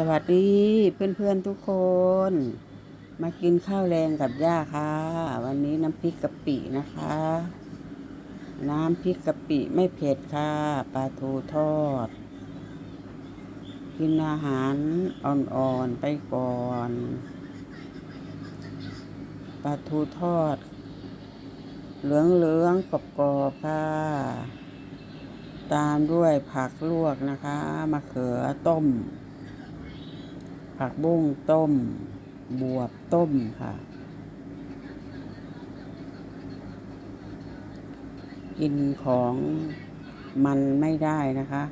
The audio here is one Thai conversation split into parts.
สวัสดีเพื่อนๆทุกคน มากินข้าวแรงกับย่าค่ะ วันนี้น้ำพริกกะปินะคะ น้ำพริกกะปิไม่เผ็ดค่ะปลาทูทอด กินอาหารอ่อนๆไปก่อนปลาทูทอด เหลืองๆกรอบๆค่ะ ตามด้วยผักลวกนะคะมะเขือต้ม ผักบุ้งต้ม บวบต้มค่ะ กินของมันไม่ได้นะคะ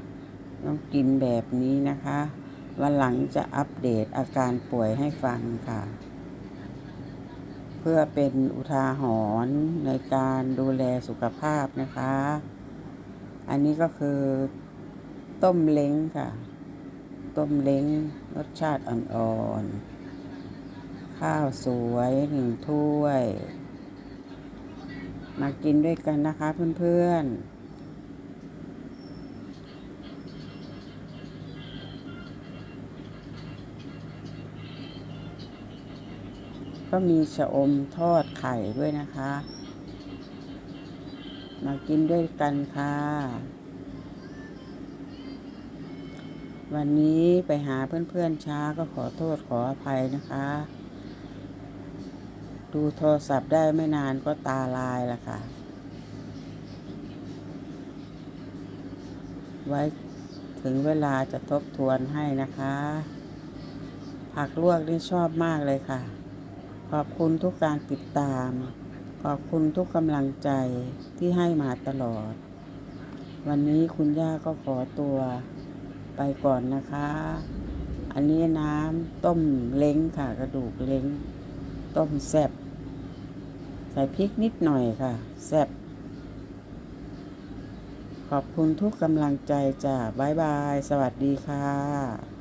ต้องกินแบบนี้นะคะ วันหลังจะอัปเดตอาการป่วยให้ฟังค่ะ เพื่อเป็นอุทาหรณ์ในการดูแลสุขภาพนะคะ อันนี้ก็คือต้มเล้งค่ะ ต้มเล้ง รสชาติอ่อนๆ ข้าวสวยหนึ่งถ้วย มากินด้วยกันนะคะเพื่อนๆก็มีชะอมทอดไข่ด้วยนะคะ มากินด้วยกันค่ะ วันนี้ไปหาเพื่อนๆช้าก็ขอโทษขออภัยนะคะ ดูโทรศัพท์ได้ไม่นานก็ตาลายละค่ะ ไว้ถึงเวลาจะทบทวนให้นะคะ ผักลวกนี่ชอบมากเลยค่ะ ขอบคุณทุกการติดตาม ขอบคุณทุกกำลังใจที่ให้มาตลอด วันนี้คุณย่าก็ขอตัว ไปก่อนนะคะ อันนี้น้ำต้มเล้งค่ะ กระดูกเล้ง ต้มแซ่บใส่พริกนิดหน่อยค่ะ แซ่บขอบคุณทุกกำลังใจจ้ะบ๊ายบาย สวัสดีค่ะ